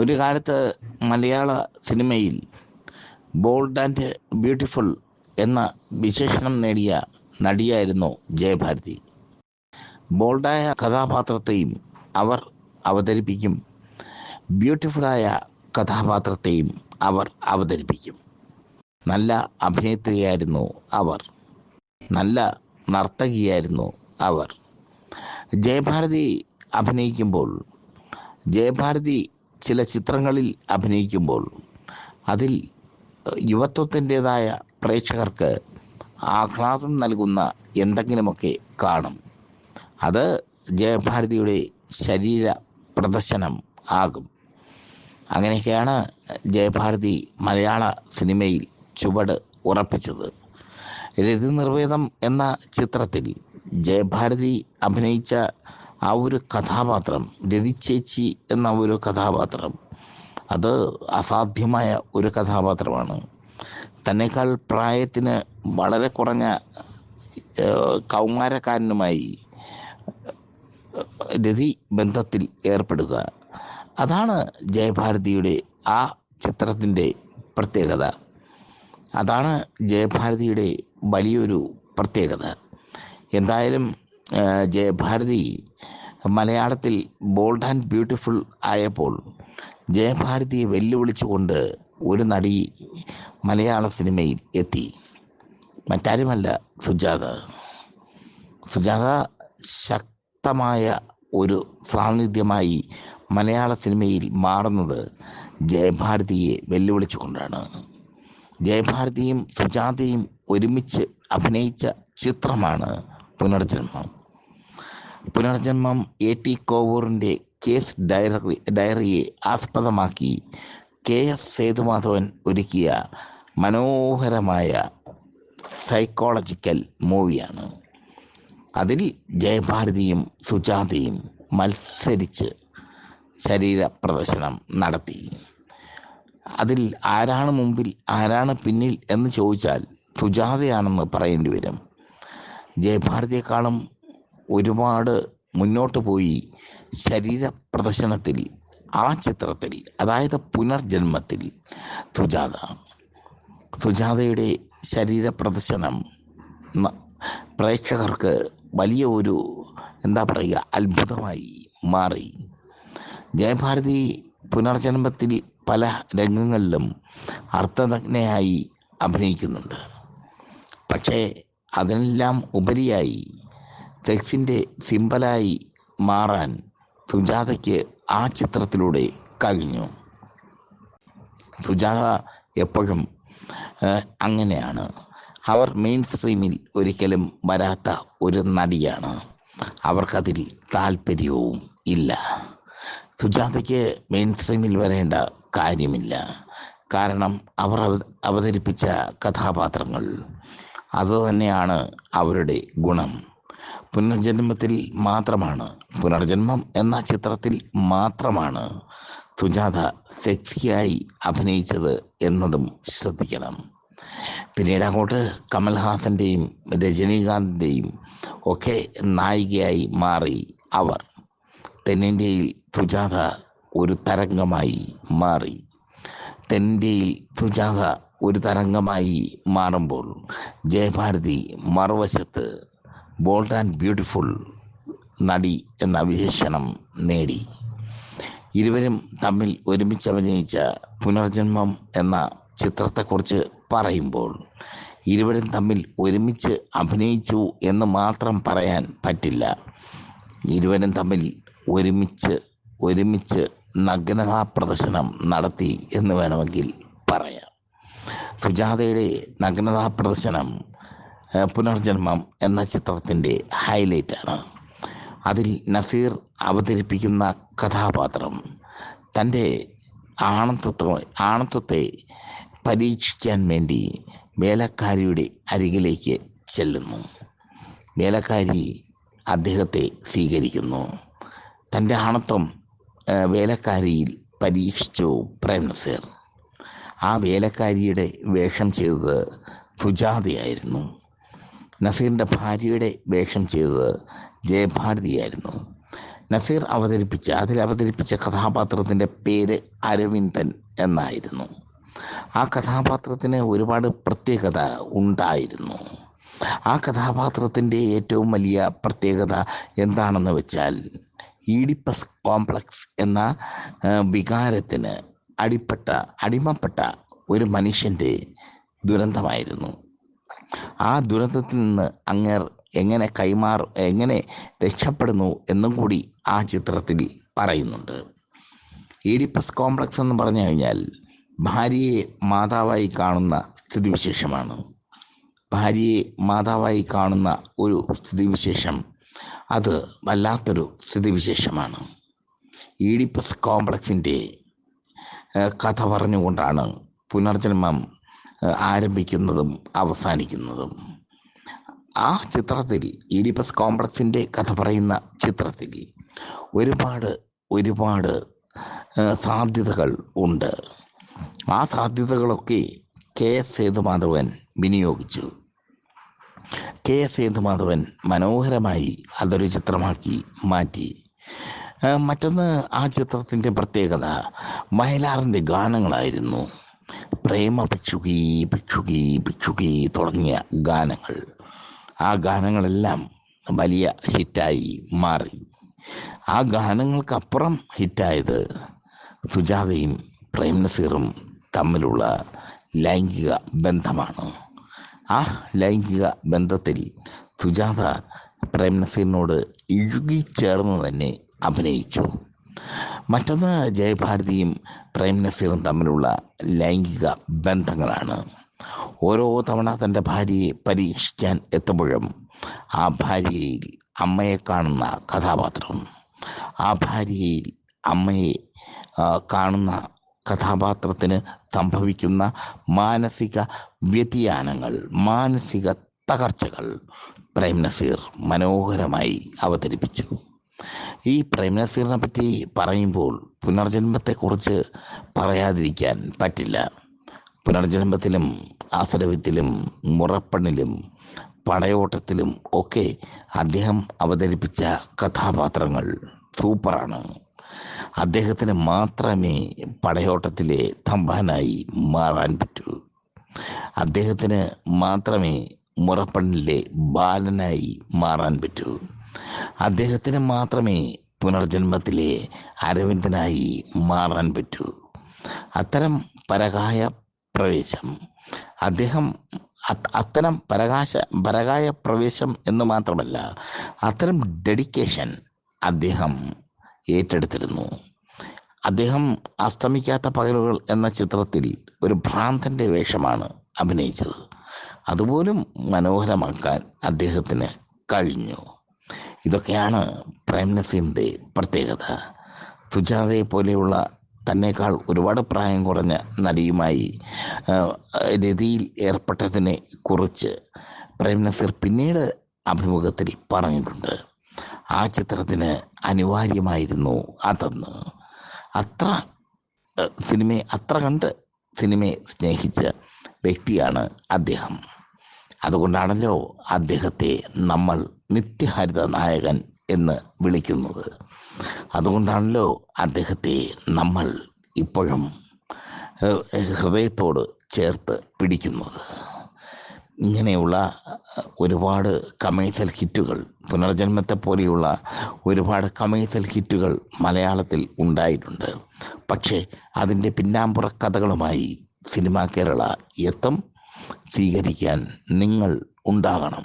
ഒരു കാലത്ത് മലയാള സിനിമയിൽ ബോൾഡ് ആൻഡ് ബ്യൂട്ടിഫുൾ എന്ന വിശേഷണം നേടിയ നടിയായിരുന്നു ജയഭാരതി. ബോൾഡായ കഥാപാത്രത്തെയും അവർ അവതരിപ്പിക്കും. ബ്യൂട്ടിഫുള്ളായ കഥാപാത്രത്തെയും അവർ അവതരിപ്പിക്കും. നല്ല അഭിനേത്രിയായിരുന്നു അവർ. നല്ല നർത്തകിയായിരുന്നു അവർ. ജയഭാരതി അഭിനയിക്കുമ്പോൾ ജയഭാരതി ചില ചിത്രങ്ങളിൽ അഭിനയിക്കുമ്പോൾ അതിൽ യുവത്വത്തിന്റെതായ പ്രേക്ഷകർക്ക് ആഹ്ലാദം നൽകുന്ന എന്തെങ്കിലുമൊക്കെ കാണും. അത് ജയഭാരതിയുടെ ശരീര പ്രദർശനം ആകും. അങ്ങനെയൊക്കെയാണ് ജയഭാരതി മലയാള സിനിമയിൽ ചുവട് ഉറപ്പിച്ചത്. രതി നിർവേദം എന്ന ചിത്രത്തിൽ ജയഭാരതി അഭിനയിച്ച ആ ഒരു കഥാപാത്രം രതിച്ചേച്ചി ചേച്ചി എന്ന ഒരു കഥാപാത്രം അത് അസാധ്യമായ ഒരു കഥാപാത്രമാണ്. തന്നെക്കാൾ പ്രായത്തിന് വളരെ കുറഞ്ഞ കൗമാരക്കാരനുമായി രതി ബന്ധത്തിൽ ഏർപ്പെടുക. അതാണ് ജയഭാരതിയുടെ ആ ചിത്രത്തിന്റെ പ്രത്യേകത. അതാണ് ജയഭാരതിയുടെ വലിയൊരു പ്രത്യേകത. എന്തായാലും ജയഭാരതി മലയാളത്തിൽ ബോൾഡ് ആൻഡ് ബ്യൂട്ടിഫുൾ ആയപ്പോൾ ജയഭാരതിയെ വെല്ലുവിളിച്ചുകൊണ്ട് ഒരു നടി മലയാള സിനിമയിൽ എത്തി. മറ്റാരുമല്ല സുജാത. സുജാത ശക്തമായ ഒരു സാന്നിധ്യമായി മലയാള സിനിമയിൽ മാറുന്നത് ജയഭാരതിയെ വെല്ലുവിളിച്ചുകൊണ്ടാണ്. ജയഭാരതിയും സുജാതയും ഒരുമിച്ച് അഭിനയിച്ച ചിത്രമാണ് പുനർജന്മം. പുനർജന്മം എ ടി കോവൂറിന്റെ കേസ് ഡയറി ഡയറിയെ ആസ്പദമാക്കി കെ എസ് സേതുമാധവൻ ഒരുക്കിയ മനോഹരമായ സൈക്കോളജിക്കൽ മൂവിയാണ്. അതിൽ ജയഭാരതിയും സുജാതയും മത്സരിച്ച് ശരീര പ്രദർശനം നടത്തി. അതിൽ ആരാണ് മുമ്പിൽ ആരാണ് പിന്നിൽ എന്ന് ചോദിച്ചാൽ സുജാതയാണെന്ന് പറയേണ്ടി വരും ജയഭാരതിയെക്കാളും ഒരുപാട് മുന്നോട്ട് പോയി ശരീര പ്രദർശനത്തിൽ ആ ചിത്രത്തിൽ അതായത് പുനർജന്മത്തിൽ സുജാത സുജാതയുടെ ശരീര പ്രദർശനം പ്രേക്ഷകർക്ക് വലിയ ഒരു എന്താ പറയുക അത്ഭുതമായി മാറി. ജയഭാരതി പുനർജന്മത്തിൽ പല രംഗങ്ങളിലും അർത്ഥതജ്ഞയായി അഭിനയിക്കുന്നുണ്ട്. പക്ഷേ അതിനെല്ലാം ഉപരിയായി സെക്സിന്റെ സിമ്പലായി മാറാൻ സുജാതയ്ക്ക് ആ ചിത്രത്തിലൂടെ കഴിഞ്ഞു. സുജാത എപ്പോഴും അങ്ങനെയാണ്. അവർ മെയിൻ സ്ട്രീമിൽ ഒരിക്കലും വരാത്ത ഒരു നടിയാണ്. അവർക്കതിൽ താല്പര്യവും ഇല്ല. സുജാതയ്ക്ക് മെയിൻ സ്ട്രീമിൽ വരേണ്ട കാര്യമില്ല. കാരണം അവർ അവതരിപ്പിച്ച കഥാപാത്രങ്ങൾ. അതുതന്നെയാണ് അവരുടെ ഗുണം. പുനർജന്മത്തിൽ മാത്രമാണ്. പുനർജന്മം എന്ന ചിത്രത്തിൽ മാത്രമാണ് സുജാത സെക്സിയായി അഭിനയിച്ചത് എന്നതും ശ്രദ്ധിക്കണം. പിന്നീട് അങ്ങോട്ട് കമൽഹാസന്റെയും രജനീകാന്തിന്റെയും ഒക്കെ നായികയായി മാറി അവർ. തെന്നിന്ത്യയിൽ സുജാത ഒരു തരംഗമായി മാറി. തെന്നിന്ത്യയിൽ സുജാത ഒരു തരംഗമായി മാറുമ്പോൾ ജയഭാരതി മറുവശത്ത് ബോൾഡ് ആൻഡ് ബ്യൂട്ടിഫുൾ നടി എന്ന വിശേഷണം നേടി. ഇരുവരും തമ്മിൽ ഒരുമിച്ച് അഭിനയിച്ച പുനർജന്മം എന്ന ചിത്രത്തെക്കുറിച്ച് പറയുമ്പോൾ ഇരുവരും തമ്മിൽ ഒരുമിച്ച് അഭിനയിച്ചു എന്ന് മാത്രം പറയാൻ പറ്റില്ല. ഇരുവരും തമ്മിൽ ഒരുമിച്ച് ഒരുമിച്ച് നഗ്നതാ പ്രദർശനം നടത്തി എന്ന് വേണമെങ്കിൽ പറയാം. സുജാതയുടെ നഗ്നതാ പ്രദർശനം പുനർജന്മം എന്ന ചിത്രത്തിന്റെ ഹൈലൈറ്റാണ്. അതിൽ നസീർ അവതരിപ്പിക്കുന്ന കഥാപാത്രം തന്റെ ആണത്വത്തെ ആണത്വത്തെ പരീക്ഷിക്കാൻ വേണ്ടി വേലക്കാരിയുടെ അരികിലേക്ക് ചെല്ലുന്നു. വേലക്കാരി അദ്ദേഹത്തെ സ്വീകരിക്കുന്നു. തന്റെ ആണത്വം വേലക്കാരിയിൽ പരീക്ഷിച്ചു പ്രേം നസീർ. ആ വേലക്കാരിയുടെ വേഷം ചെയ്തത് സുജാതയായിരുന്നു. നസീറിന്റെ ഭാര്യയുടെ വേഷം ചെയ്തത് ജയഭാരതിയായിരുന്നു. നസീർ അവതരിപ്പിച്ച അതിൽ അവതരിപ്പിച്ച കഥാപാത്രത്തിന്റെ പേര് അരവിന്ദൻ എന്നായിരുന്നു. ആ കഥാപാത്രത്തിന് ഒരുപാട് പ്രത്യേകത ഉണ്ടായിരുന്നു. ആ കഥാപാത്രത്തിന്റെ ഏറ്റവും വലിയ പ്രത്യേകത എന്താണെന്ന് വെച്ചാൽ ഈഡിപ്പസ് കോംപ്ലക്സ് എന്ന വികാരത്തിന് അടിപ്പെട്ട അടിമപ്പെട്ട ഒരു മനുഷ്യന്റെ ദുരന്തമായിരുന്നു. ആ ദുരന്തത്തിൽ നിന്ന് അങ്ങർ എങ്ങനെ കൈമാർ എങ്ങനെ രക്ഷപ്പെടുന്നു എന്നും കൂടി ആ ചിത്രത്തിൽ പറയുന്നുണ്ട്. ഈഡിപ്പസ് കോംപ്ലക്സ് എന്ന് പറഞ്ഞു കഴിഞ്ഞാൽ ഭാര്യയെ മാതാവായി കാണുന്ന സ്ഥിതിവിശേഷമാണ്. ഭാര്യയെ മാതാവായി കാണുന്ന ഒരു സ്ഥിതിവിശേഷം അത് വല്ലാത്തൊരു സ്ഥിതിവിശേഷമാണ്. ഈഡിപ്പസ് കോംപ്ലക്സിന്റെ കഥ പറഞ്ഞുകൊണ്ടാണ് പുനർജന്മം ആരംഭിക്കുന്നതും അവസാനിക്കുന്നതും. ആ ചിത്രത്തിൽ ഈഡിപ്പസ് കോംപ്ലക്സിന്റെ കഥ പറയുന്ന ചിത്രത്തിൽ ഒരുപാട് ഒരുപാട് സാധ്യതകൾ ഉണ്ട്. ആ സാധ്യതകളൊക്കെ കെ എസ് സേതുമാധവൻ വിനിയോഗിച്ചു. കെ എസ് സേതുമാധവൻ മനോഹരമായി അതൊരു ചിത്രമാക്കി മാറ്റി. മറ്റൊന്ന് ആ ചിത്രത്തിന്റെ പ്രത്യേകത വയലാറിന്റെ ഗാനങ്ങളായിരുന്നു. പ്രേമ പിച്ചുകി പിച്ചുകി പിച്ചുകി തുടങ്ങിയ ഗാനങ്ങൾ. ആ ഗാനങ്ങളെല്ലാം വലിയ ഹിറ്റായി മാറി. ആ ഗാനങ്ങൾക്കപ്പുറം ഹിറ്റായത് സുജാതയും പ്രേം നസീറും തമ്മിലുള്ള ലൈംഗിക ബന്ധമാണ്. ആ ലൈംഗിക ബന്ധത്തിൽ സുജാത പ്രേം നസീറിനോട് ഇഴുകിച്ചേർന്ന് തന്നെ അഭിനയിച്ചു. മറ്റൊന്ന് ജയഭാരതിയും പ്രേം നസീറും തമ്മിലുള്ള ലൈംഗിക ബന്ധങ്ങളാണ്. ഓരോ തവണ തന്റെ ഭാര്യയെ പരീക്ഷിക്കാൻ എത്തുമ്പോഴും ആ ഭാര്യയിൽ അമ്മയെ കാണുന്ന കഥാപാത്രം ആ ഭാര്യയിൽ അമ്മയെ കാണുന്ന കഥാപാത്രത്തിന് സംഭവിക്കുന്ന മാനസിക വ്യതിയാനങ്ങൾ മാനസിക തകർച്ചകൾ പ്രേം നസീർ മനോഹരമായി അവതരിപ്പിച്ചു. ഈ പ്രേം പറ്റി പറയുമ്പോൾ പുനർജന്മത്തെക്കുറിച്ച് പറയാതിരിക്കാൻ പറ്റില്ല. പുനർജന്മത്തിലും ആശ്രവത്തിലും മുറപ്പണിലും പടയോട്ടത്തിലും ഒക്കെ അദ്ദേഹം അവതരിപ്പിച്ച കഥാപാത്രങ്ങൾ സൂപ്പറാണ്. അദ്ദേഹത്തിന് മാത്രമേ പടയോട്ടത്തിലെ തമ്പാനായി മാറാൻ പറ്റൂ. അദ്ദേഹത്തിന് മാത്രമേ മുറപ്പണിലെ ബാലനായി മാറാൻ പറ്റൂ. അദ്ദേഹത്തിന് മാത്രമേ പുനർജന്മത്തിലെ അരവിന്ദനായി മാറാൻ പറ്റൂ. അത്തരം പരകായ പ്രവേശം. അദ്ദേഹം അത്- അത്തരം പരകാശ പരകായ പ്രവേശം എന്ന് മാത്രമല്ല അത്തരം ഡെഡിക്കേഷൻ അദ്ദേഹം ഏറ്റെടുത്തിരുന്നു. അദ്ദേഹം അസ്തമിക്കാത്ത പകലുകൾ എന്ന ചിത്രത്തിൽ ഒരു ഭ്രാന്തന്റെ വേഷമാണ് അഭിനയിച്ചത്. അതുപോലും മനോഹരമാക്കാൻ അദ്ദേഹത്തിന് കഴിഞ്ഞു. ഇതൊക്കെയാണ് പ്രേം നസീറിന്റെ പ്രത്യേകത. സുജാതയെ പോലെയുള്ള തന്നേക്കാൾ ഒരുപാട് പ്രായം കുറഞ്ഞ നടിയുമായി രതിയിൽ ഏർപ്പെട്ടതിനെ കുറിച്ച് പ്രേം നസീർ പിന്നീട് അഭിമുഖത്തിൽ പറഞ്ഞിട്ടുണ്ട്. ആ ചിത്രത്തിന് അനിവാര്യമായിരുന്നു അതെന്ന്. അത്ര സിനിമയെ അത്ര കണ്ട് സിനിമയെ സ്നേഹിച്ച വ്യക്തിയാണ് അദ്ദേഹം. അതുകൊണ്ടാണല്ലോ അദ്ദേഹത്തെ നമ്മൾ നിത്യഹരിത നായകൻ എന്ന് വിളിക്കുന്നത്. അതുകൊണ്ടാണല്ലോ അദ്ദേഹത്തെ നമ്മൾ ഇപ്പോഴും ഹൃദയത്തോട് ചേർത്ത് പിടിക്കുന്നത്. ഇങ്ങനെയുള്ള ഒരുപാട് കമേഴ്സ്യൽ ഹിറ്റുകൾ പുനർജന്മത്തെ പോലെയുള്ള ഒരുപാട് കമേഴ്സ്യൽ ഹിറ്റുകൾ മലയാളത്തിൽ ഉണ്ടായിട്ടുണ്ട്. പക്ഷേ അതിന്റെ പിന്നാമ്പുറ കഥകളുമായി സിനിമ കേരള എത്തും. സ്വീകരിക്കാൻ നിങ്ങൾ ഉണ്ടാകണം.